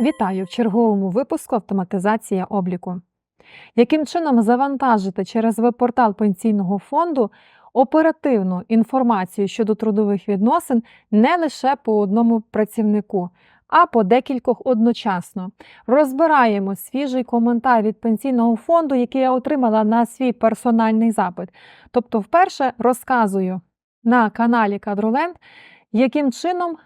Вітаю в черговому випуску Автоматизація обліку. Яким чином завантажити через веб-портал пенсійного фонду оперативну інформацію щодо трудових відносин не лише по одному працівнику, а по декількох одночасно. Розбираємо свіжий коментар від пенсійного фонду, який я отримала на свій персональний запит. Тобто, вперше розказую на каналі Кадроленд, яким чином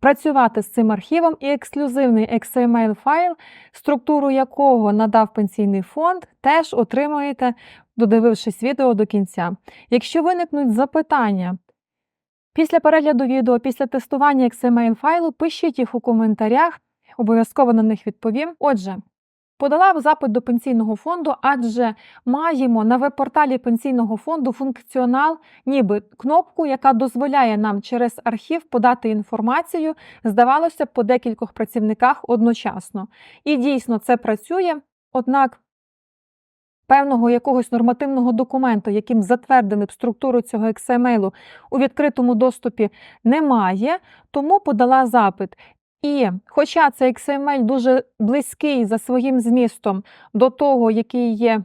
працювати з цим архівом і ексклюзивний XML файл, структуру якого надав пенсійний фонд, теж отримуєте, додивившись відео до кінця. Якщо виникнуть запитання після перегляду відео, після тестування XML файлу, пишіть їх у коментарях, обов'язково на них відповім. Отже, Подала запит до пенсійного фонду, адже маємо на веб-порталі пенсійного фонду функціонал, ніби кнопку, яка дозволяє нам через архів подати інформацію, здавалося б, по декількох працівниках одночасно. І дійсно це працює, однак певного якогось нормативного документу, яким затвердили б структуру цього XML у відкритому доступі, немає, тому подала запит. І хоча цей XML дуже близький за своїм змістом до того, який є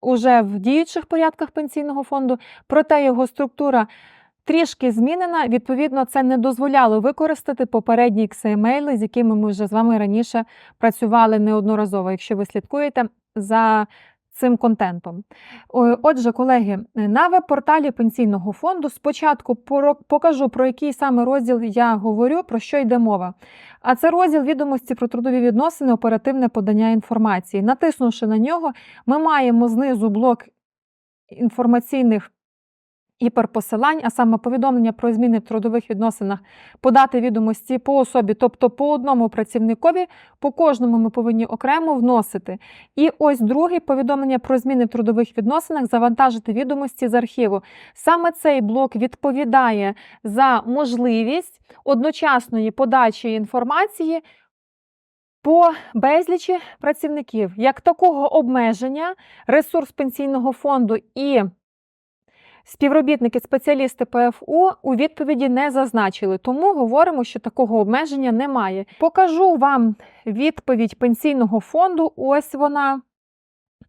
уже в діючих порядках пенсійного фонду, проте його структура трішки змінена. Відповідно, це не дозволяло використати попередні XML, з якими ми вже з вами раніше працювали неодноразово, якщо ви слідкуєте за цим контентом. Отже, колеги, на веб-порталі пенсійного фонду спочатку покажу, про який саме розділ я говорю, про що йде мова. А це розділ відомості про трудові відносини, оперативне подання інформації. Натиснувши на нього, ми маємо знизу блок інформаційних гіперпосилань, а саме повідомлення про зміни в трудових відносинах, подати відомості по особі, тобто по одному працівникові, по кожному ми повинні окремо вносити. І ось друге повідомлення про зміни в трудових відносинах, завантажити відомості з архіву. Саме цей блок відповідає за можливість одночасної подачі інформації. По безлічі працівників як такого обмеження ресурс пенсійного фонду і Співробітники, спеціалісти ПФУ у відповіді не зазначили, тому говоримо, що такого обмеження немає. Покажу вам відповідь пенсійного фонду. Ось вона.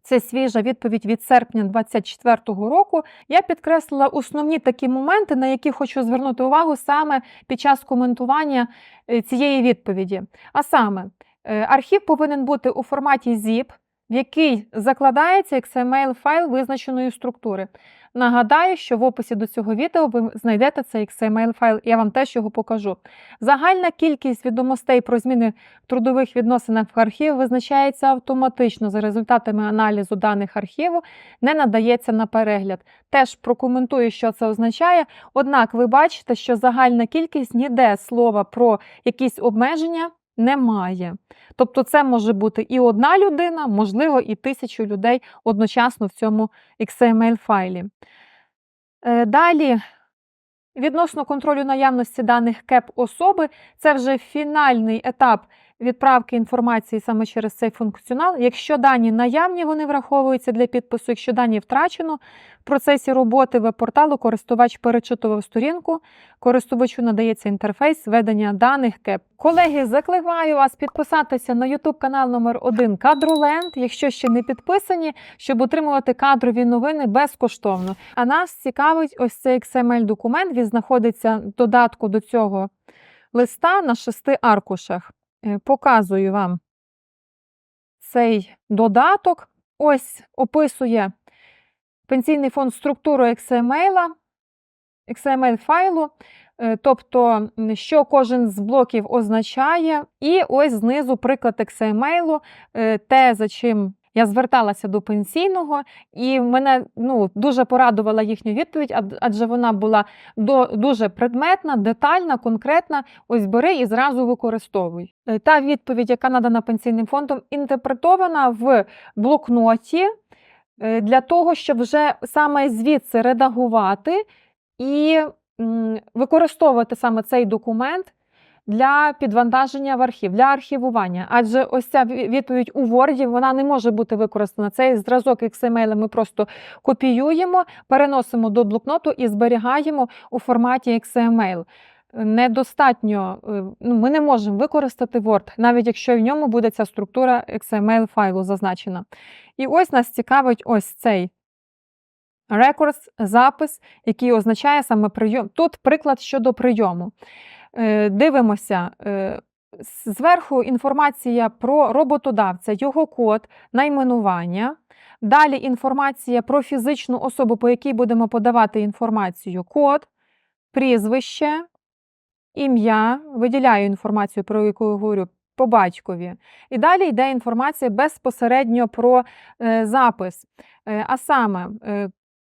Це свіжа відповідь від серпня 2024 року. Я підкреслила основні такі моменти, на які хочу звернути увагу саме під час коментування е, цієї відповіді. А саме, е, архів повинен бути у форматі ZIP, в який закладається XML файл визначеної структури. Нагадаю, що в описі до цього відео ви знайдете цей XML файл, я вам теж його покажу. Загальна кількість відомостей про зміни в трудових відносинах в архів визначається автоматично за результатами аналізу даних архіву, не надається на перегляд. Теж прокоментую, що це означає. Однак ви бачите, що загальна кількість ніде слова про якісь обмеження немає. Тобто, це може бути і одна людина, можливо, і тисячу людей одночасно в цьому XML-файлі. Е, далі, відносно контролю наявності даних КЕП особи, це вже фінальний етап відправки інформації саме через цей функціонал. Якщо дані наявні, вони враховуються для підпису, якщо дані втрачено, в процесі роботи веб-порталу користувач перечитував сторінку, користувачу надається інтерфейс ведення даних КЕП. Колеги, закликаю вас підписатися на YouTube канал номер 1 Кадроленд, якщо ще не підписані, щоб отримувати кадрові новини безкоштовно. А нас цікавить ось цей XML-документ, він знаходиться в додатку до цього листа на шести аркушах. Е, показую вам цей додаток. Ось описує пенсійний фонд структуру XML, XML файлу, е, тобто, що кожен з блоків означає. І ось знизу приклад XML, е, те, за чим я зверталася до пенсійного, і мене ну, дуже порадувала їхня відповідь, адже вона була дуже предметна, детальна, конкретна. Ось бери і зразу використовуй. Е, та відповідь, яка надана пенсійним фондом, інтерпретована в блокноті е, для того, щоб вже саме звідси редагувати і використовувати саме цей документ для підвантаження в архів, для архівування. Адже ось ця відповідь у Word, вона не може бути використана. Цей зразок XML ми просто копіюємо, переносимо до блокноту і зберігаємо у форматі XML. Недостатньо, е, ну, ми не можемо використати Word, навіть якщо в ньому буде ця структура XML файлу зазначена. І ось нас цікавить ось цей Records, запис, який означає саме прийом. Тут приклад щодо прийому. Е, Дивимося. е, Зверху інформація про роботодавця, його код, найменування. Далі інформація про фізичну особу, по якій будемо подавати інформацію, код, прізвище, ім'я. Виділяю інформацію, про яку я говорю, по батькові. І далі йде інформація безпосередньо про е, запис. А саме,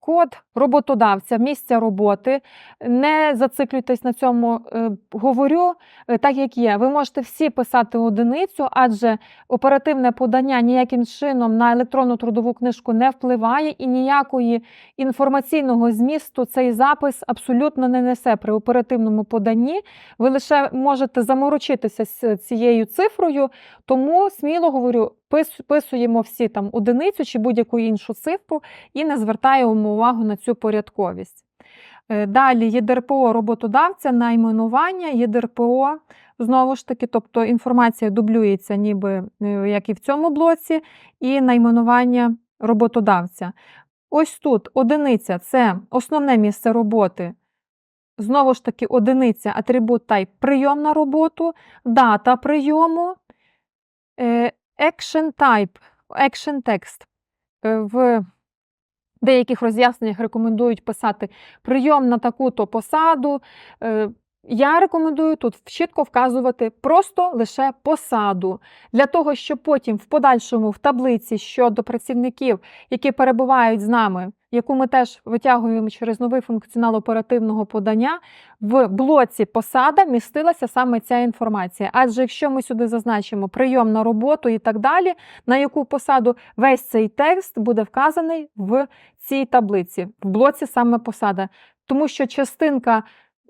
код роботодавця, місця роботи. Не зациклюйтесь на цьому. е, Говорю е, так, як є. Ви можете всі писати одиницю, адже оперативне подання ніяким чином на електронну трудову книжку не впливає і ніякої інформаційного змісту цей запис абсолютно не несе при оперативному поданні. Ви лише можете заморочитися з цією цифрою, тому сміло говорю, пис- писуємо всі там одиницю чи будь-яку іншу цифру і не звертаємо увагу на цю порядковість. Е, Далі ЄДРПО роботодавця, найменування, ЄДРПО, знову ж таки, тобто інформація дублюється, ніби е, як і в цьому блоці, і найменування роботодавця. Ось тут одиниця це основне місце роботи. Знову ж таки, одиниця атрибут type прийом на роботу, дата прийому, е, action type, action. Е, В деяких роз'ясненнях рекомендують писати прийом на таку-то посаду. Е, Я рекомендую тут чітко вказувати просто лише посаду, для того, щоб потім в подальшому в таблиці щодо працівників, які перебувають з нами, яку ми теж витягуємо через новий функціонал оперативного подання, в блоці посада містилася саме ця інформація. Адже якщо ми сюди зазначимо прийом на роботу і так далі, на яку посаду весь цей текст буде вказаний в цій таблиці, в блоці саме посада. Тому що частинка,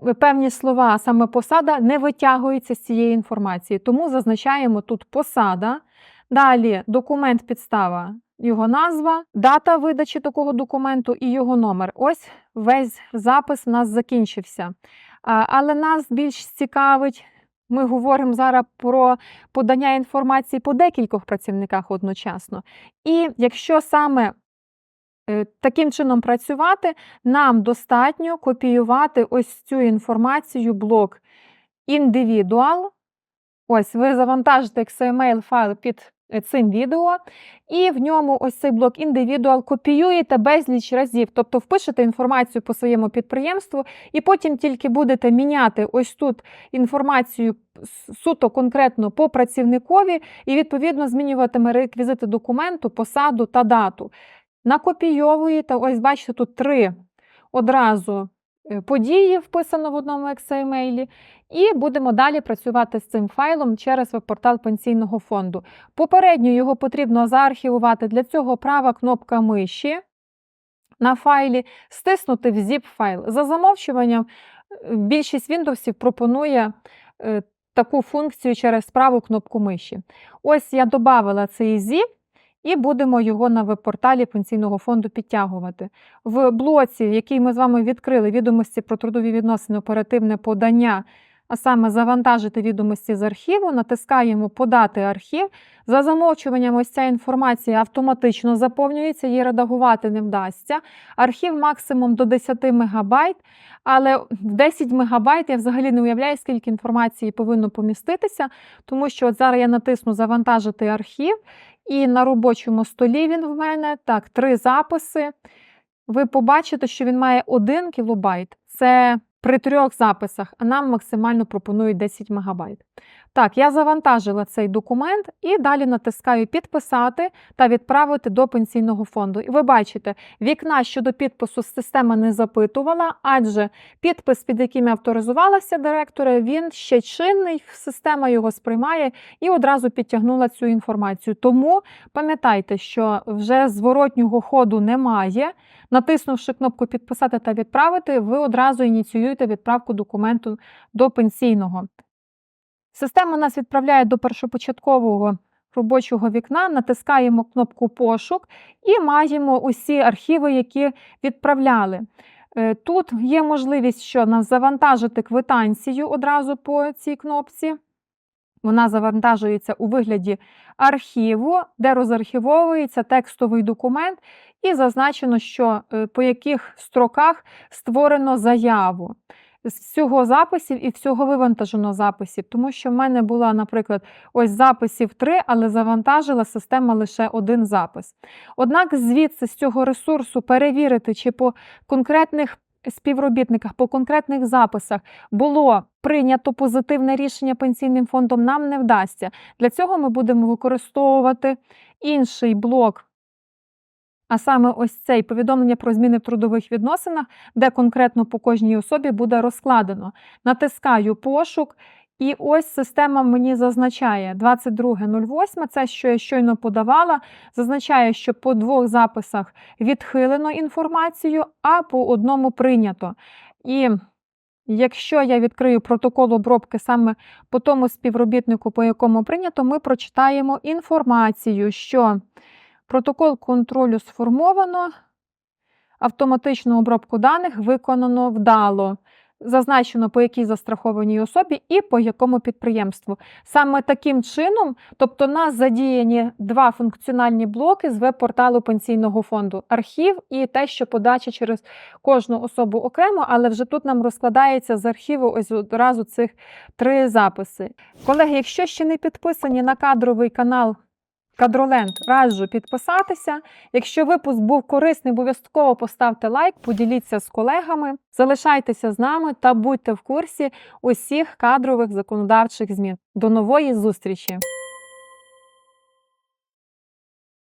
е, певні слова, саме посада, не витягується з цієї інформації. Тому зазначаємо тут посада. Далі документ підстава, його назва, дата видачі такого документу і його номер. Ось весь запис у нас закінчився. Але нас більш цікавить. Ми говоримо зараз про подання інформації по декількох працівниках одночасно. І якщо саме е, таким чином працювати, нам достатньо копіювати ось цю інформацію блок індивідуал. Ось ви завантажите XML файл під цим відео, і в ньому ось цей блок індивідуал копіюєте безліч разів, тобто впишете інформацію по своєму підприємству, і потім тільки будете міняти ось тут інформацію суто конкретно по працівникові, і відповідно змінюватиме реквізити документу, посаду та дату. Накопійовуєте, ось бачите, тут три одразу е, події вписано в одному XML, і будемо далі працювати з цим файлом через веб-портал пенсійного фонду. Попередньо його потрібно заархівувати. Для цього права кнопка миші на файлі, стиснути в zip файл. За замовчуванням, е, більшість Windows пропонує е, таку функцію через праву кнопку миші. Ось я додавала цей zip. І будемо його на веб-порталі пенсійного фонду підтягувати. В блоці, який ми з вами відкрили, відомості про трудові відносини, оперативне подання, а саме завантажити відомості з архіву, натискаємо Подати архів. За замовчуванням, ось ця інформація автоматично заповнюється, її редагувати не вдасться. Архів максимум до 10 МБ, але в 10 МБ я взагалі не уявляю, скільки інформації повинно поміститися, тому що от зараз я натисну Завантажити архів. І на робочому столі він в мене так, три записи. Ви побачите, що він має 1 кілобайт. Це при трьох записах, нам максимально пропонують 10 мегабайт. Так, я завантажила цей документ і далі натискаю підписати та відправити до пенсійного фонду. І ви бачите, вікна щодо підпису система не запитувала, адже підпис, під яким я авторизувалася директора, він ще чинний, система його сприймає і одразу підтягнула цю інформацію. Тому пам'ятайте, що вже зворотнього ходу немає. Натиснувши кнопку Підписати та відправити, ви одразу ініціюєте відправку документу до пенсійного. Система нас відправляє до першопочаткового робочого вікна, натискаємо кнопку Пошук і маємо усі архіви, які відправляли. Е, Тут є можливість, що завантажити квитанцію одразу по цій кнопці. Вона завантажується у вигляді архіву, де розархівовується текстовий документ, і зазначено, що е, по яких строках створено заяву. З всього записів і всього вивантажено записів, тому що в мене була, наприклад, ось записів три, але завантажила система лише один запис. Однак звідси з цього ресурсу перевірити, чи по конкретних співробітниках, по конкретних записах було прийнято позитивне рішення пенсійним фондом, нам не вдасться. Для цього ми будемо використовувати інший блок. А саме ось цей повідомлення про зміни в трудових відносинах, де конкретно по кожній особі буде розкладено. Натискаю пошук, і ось система мені зазначає 22.08, це що я щойно подавала, зазначає, що по двох записах відхилено інформацію, а по одному прийнято. І якщо я відкрию протокол обробки саме по тому співробітнику, по якому прийнято, ми прочитаємо інформацію, що протокол контролю сформовано, автоматичну обробку даних виконано вдало. Зазначено, по якій застрахованій особі і по якому підприємству. Саме таким чином, тобто, нас задіяні два функціональні блоки з веб-порталу пенсійного фонду: архів і те, що подача через кожну особу окремо, але вже тут нам розкладається з архіву ось одразу цих три записи. Колеги, якщо ще не підписані на кадровий канал. Кадроленд раджу підписатися. Якщо випуск був корисний, обов'язково поставте лайк, поділіться з колегами, залишайтеся з нами та будьте в курсі усіх кадрових законодавчих змін. До нової зустрічі!